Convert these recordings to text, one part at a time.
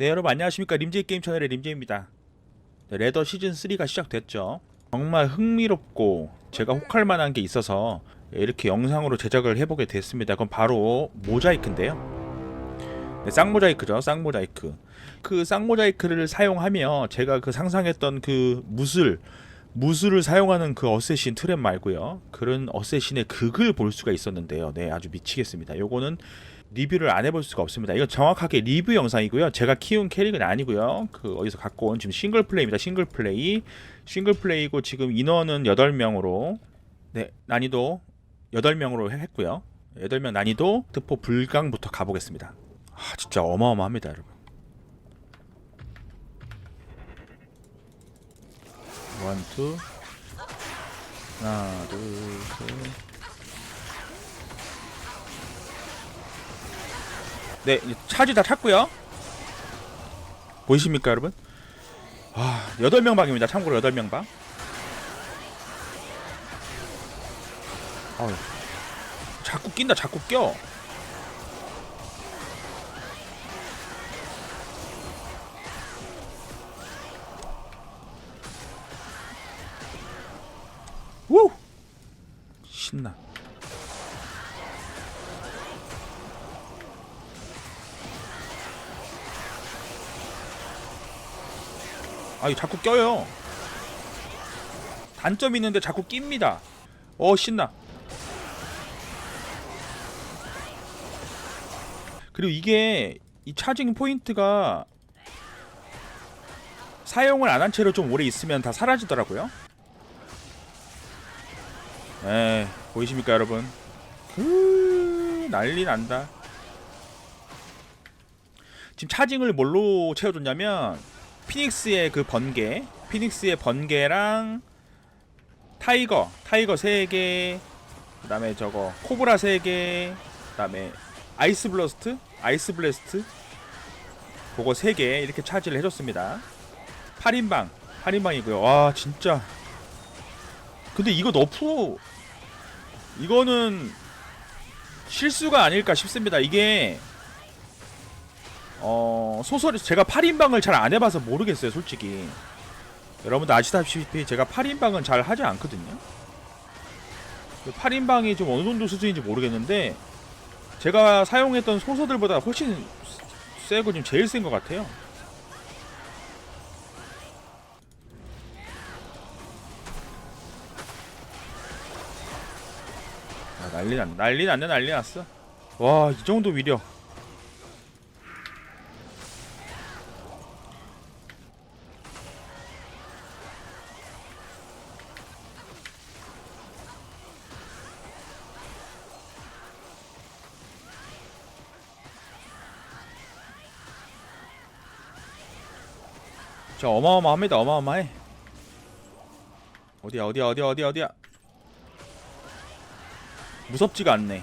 네 여러분 안녕하십니까? 림제이 게임 채널의 림제입니다. 네, 레더 시즌 3가 시작됐죠. 정말 흥미롭고 제가 혹할 만한 게 있어서 이렇게 영상으로 제작을 해보게 됐습니다. 그건 바로 모자이크인데요. 네, 쌍모자이크죠 쌍모자이크. 그 쌍모자이크를 사용하며 제가 그 상상했던 그 무술 무술을 사용하는 그 어쌔신 트랩 말고요. 그런 어쌔신의 극을 볼 수가 있었는데요. 네 아주 미치겠습니다. 요거는 리뷰를 안 해볼 수가 없습니다. 이거 정확하게 리뷰 영상이고요. 제가 키운 캐릭은 아니고요. 그 어디서 갖고 온 지금 싱글 플레이입니다. 싱글 플레이. 싱글 플레이고 지금 인원은 8명으로 네, 난이도 8명으로 했고요. 8명 난이도 특포 불강부터 가보겠습니다. 아, 진짜 어마어마합니다, 여러분. 원, 투. 하나, 둘, 셋. 네, 차지 다 찼고요. 보이십니까, 여러분? 아, 8명 방입니다. 참고로 8명 방. 아유. 자꾸 낀다, 자꾸 껴. 아이 자꾸 껴요. 단점 있는데 자꾸 낍니다. 어 신나. 그리고 이게 이 차징 포인트가 사용을 안 한 채로 좀 오래 있으면 다 사라지더라고요. 에 보이십니까 여러분? 후, 난리 난다. 지금 차징을 뭘로 채워줬냐면 피닉스의 그 번개, 피닉스의 번개랑 타이거, 타이거 3개, 그 다음에 저거 코브라 3개, 그 다음에 아이스 블러스트, 아이스 블래스트 그거 3개 이렇게 차지를 해줬습니다. 8인방, 8인방이고요. 와 진짜. 근데 이거 너프 이거는 실수가 아닐까 싶습니다. 이게 어 소설이 제가 8인방을 잘 안 해봐서 모르겠어요 솔직히. 여러분들 아시다시피 제가 8인방은 잘 하지 않거든요. 8인방이 좀 어느 정도 수준인지 모르겠는데 제가 사용했던 소서들보다 훨씬 세고 지금 제일 센 것 같아요. 아, 난리 났 난리 났네 난리 났어. 와 이 정도 위력 저 어마어마합니다 어마어마해. 어디야 어디야 어디야 어디야 어디야? 무섭지가 않네.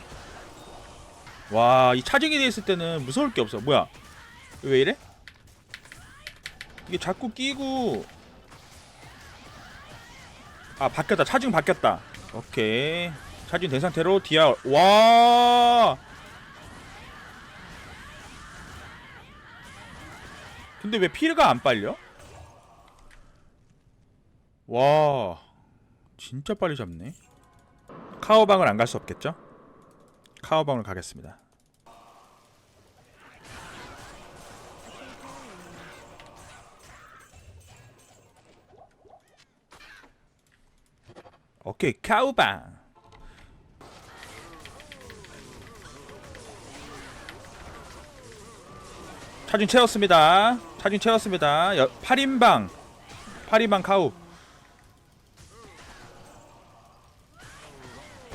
와 이 차징이 돼 있을 때는 무서울 게 없어. 뭐야? 왜 이래? 이게 자꾸 끼고. 아 바뀌었다. 차징 바뀌었다. 오케이. 차징 된 상태로 디아 와! 근데 왜 피가 안 빨려? 와 진짜 빨리 잡네. 카오방을 안 갈 수 없겠죠? 카오방을 가겠습니다. 오케이 카오방. 차진 채웠습니다. 차진 채웠습니다. 여, 8인방. 8인방 카우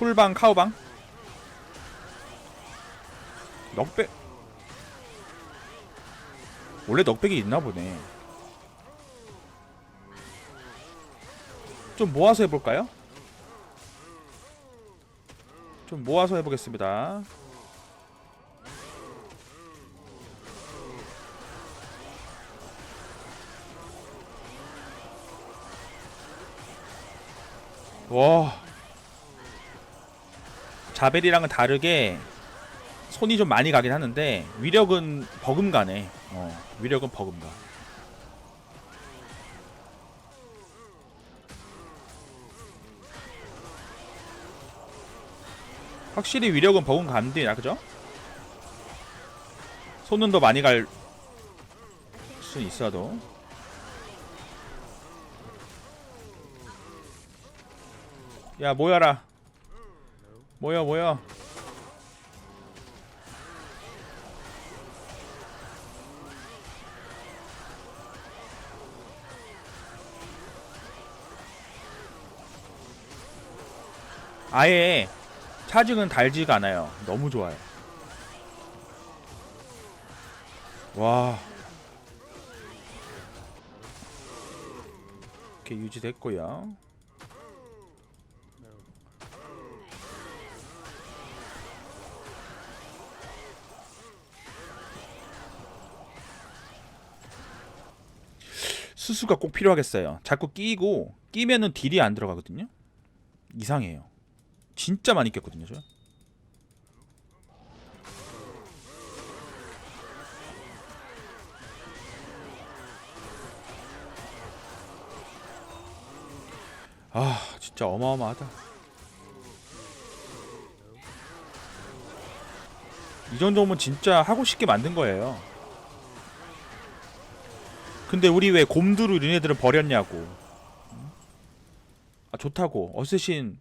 풀방 카우방? 넉백. 원래 넉백이 있나 보네. 좀 모아서 해볼까요? 좀 모아서 해보겠습니다. 와 자벨이랑은 다르게 손이 좀 많이 가긴 하는데 위력은 버금가네 어, 위력은 버금가. 확실히 위력은 버금가 안 되나 그죠? 손은 더 많이 갈수 있어도 야 모여라 모여 모여 아예 차징은 달지가 않아요. 너무 좋아요. 와. 이렇게 유지됐고요 수수가 꼭 필요하겠어요. 자꾸 끼고 끼면은 딜이 안 들어가거든요. 이상해요. 진짜 많이 꼈거든요, 저. 아, 진짜 어마어마하다. 이 정도면 진짜 하고 싶게 만든 거예요. 근데 우리 왜 곰두루 니네들은 버렸냐고. 아 좋다고. 어쌔신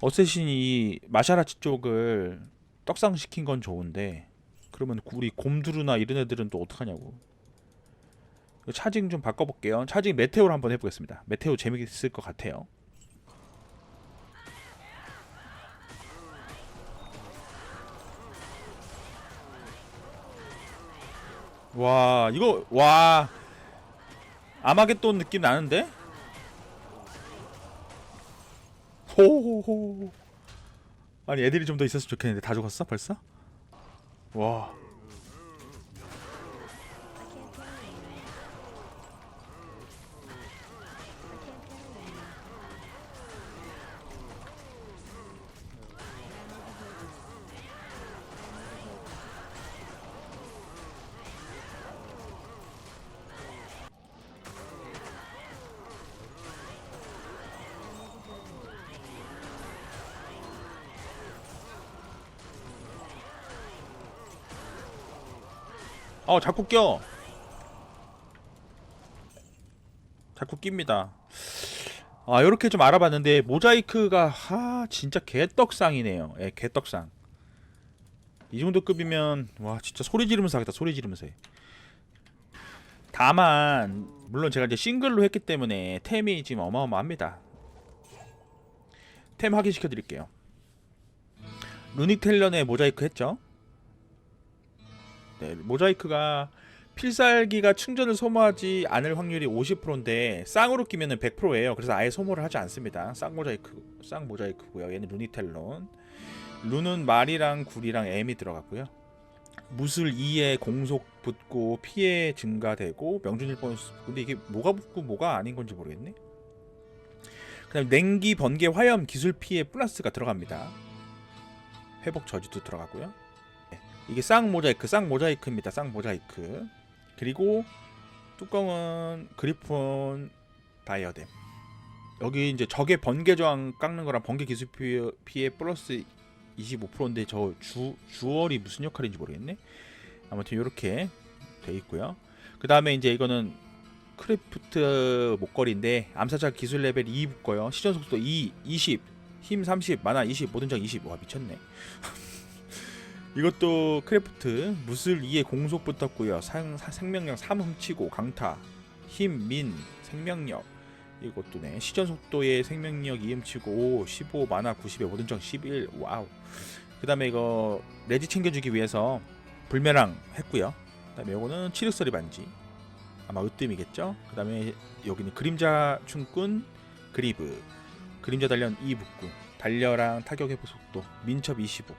어쌔신이 이 마샤라치 쪽을 떡상시킨 건 좋은데 그러면 우리 곰두루나 이런 애들은 또 어떡하냐고. 차징 좀 바꿔볼게요. 차징 메테오로 한번 해보겠습니다. 메테오 재밌을 것 같아요. 와 이거 와 아마겟돈 느낌 나는데? 호호호 아니 애들이 좀 더 있었으면 좋겠는데 다 죽었어 벌써? 와 어 자꾸 껴. 자꾸 낍니다. 아 요렇게 좀 알아봤는데 모자이크가 하 진짜 개떡상이네요. 예 개떡상. 이 정도 급이면 와 진짜 소리 지르면서 하겠다 소리 지르면서. 해 다만 물론 제가 이제 싱글로 했기 때문에 템이 지금 어마어마합니다. 템 확인시켜 드릴게요. 루닉 텔런에 모자이크 했죠 네, 모자이크가 필살기가 충전을 소모하지 않을 확률이 50%인데 쌍으로 끼면은 100%예요. 그래서 아예 소모를 하지 않습니다. 쌍 모자이크, 쌍 모자이크고요. 얘는 루니텔론. 루는 말이랑 굴이랑 M이 들어갔고요. 무술 2에 공속 붙고 피해 증가되고 명중률 보너스. 근데 이게 뭐가 붙고 뭐가 아닌 건지 모르겠네. 그다음 냉기 번개 화염 기술 피해 플러스가 들어갑니다. 회복 저지도 들어가고요. 이게 쌍 모자이크, 쌍 모자이크입니다. 쌍 모자이크. 그리고 뚜껑은 그리폰 다이어뎀. 여기 이제 적의 번개 저항 깎는 거랑 번개 기술 피해, 피해 플러스 25%인데 저 주, 주얼이 무슨 역할인지 모르겠네. 아무튼 이렇게 돼 있고요. 그 다음에 이제 이거는 크래프트 목걸이인데 암사자 기술 레벨 2 붙고요. 시전 속도 2, 20, 힘 30, 만화 20, 모든 적 20. 와 미쳤네. 이것도 크래프트 무술 2에 공속 붙었고요. 상, 사- 생명력 3 훔치고 강타, 힘, 민, 생명력 이것도 네. 시전 속도에 생명력 2 훔치고 5, 15 만화 90에 모든 적 11. 와우. 그 다음에 이거 레지 챙겨주기 위해서 불매랑 했고요. 그 다음에 요거는 치륵서리 반지. 아마 으뜸이겠죠. 그 다음에 여기는 그림자 춤꾼 그리브. 그림자 단련 2 붙고 달려랑 타격 회복 속도 민첩 25.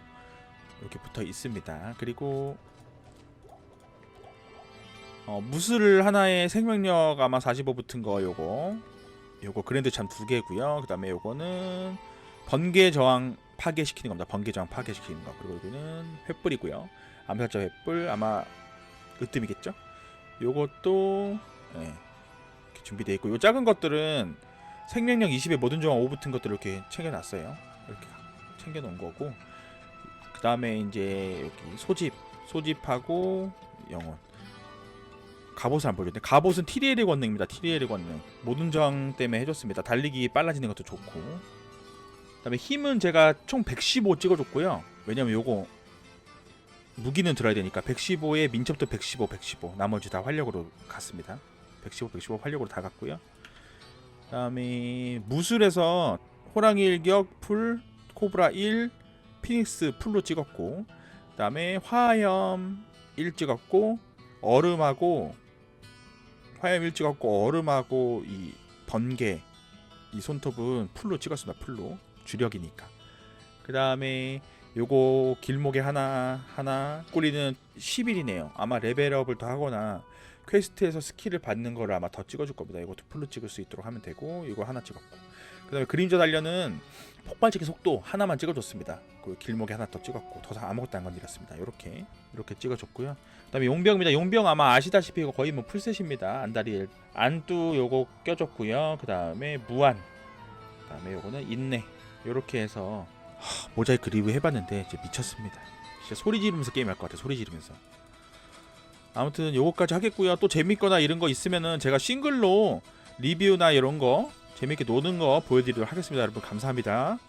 이렇게 붙어 있습니다. 그리고 어, 무술 하나에 생명력 아마 45 붙은 거 요거 요거 그랜드 참 두 개고요. 그 다음에 요거는 번개 저항 파괴시키는 겁니다. 번개 저항 파괴시키는 거. 그리고 여기는 횃불이고요. 암살자 횃불 아마 으뜸이겠죠. 요것도 예, 이렇게 준비되어 있고 요 작은 것들은 생명력 20에 모든 조항 5 붙은 것들을 이렇게 챙겨놨어요. 이렇게 챙겨놓은 거고 그 다음에 이제 여기 소집 소집하고 영혼 갑옷을 안 보여줬네. 갑옷은 TDL의 권능입니다. TDL의 권능 모든 저항 때문에 해줬습니다. 달리기 빨라지는 것도 좋고 그 다음에 힘은 제가 총 115 찍어줬고요. 왜냐면 요거 무기는 들어야 되니까 115에 민첩도 115, 115 나머지 다 활력으로 갔습니다. 115, 115 활력으로 다 갔고요. 그 다음에 무술에서 호랑이 일격 풀 코브라 1 피닉스 풀로 찍었고 그 다음에 화염 1 찍었고 얼음하고 화염 1 찍었고 얼음하고 이 번개 이 손톱은 풀로 찍었습니다. 풀로 주력이니까. 그 다음에 요거 길목에 하나 하나 꾸리는 10일이네요. 아마 레벨업을 더 하거나 퀘스트에서 스킬을 받는 거를 아마 더 찍어줄 겁니다. 이것도 풀로 찍을 수 있도록 하면 되고 이거 하나 찍었고 그다음에 그림자 단련은 폭발치기 속도 하나만 찍어줬습니다. 그 길목에 하나 더 찍었고 더 이상 아무것도 안 건드렸습니다. 이렇게 이렇게 찍어줬고요. 그다음에 용병입니다. 용병 아마 아시다시피 이거 거의 뭐 풀셋입니다. 안다리엘 안뚜 요거 껴줬고요. 그다음에 무한 그다음에 요거는 인내 요렇게 해서 하, 모자이크 리뷰 해봤는데 진짜 미쳤습니다. 진짜 소리 지르면서 게임할 것 같아. 소리 지르면서. 아무튼 요거까지 하겠고요. 또 재밌거나 이런 거 있으면은 제가 싱글로 리뷰나 이런 거 재밌게 노는 거 보여드리도록 하겠습니다. 여러분 감사합니다.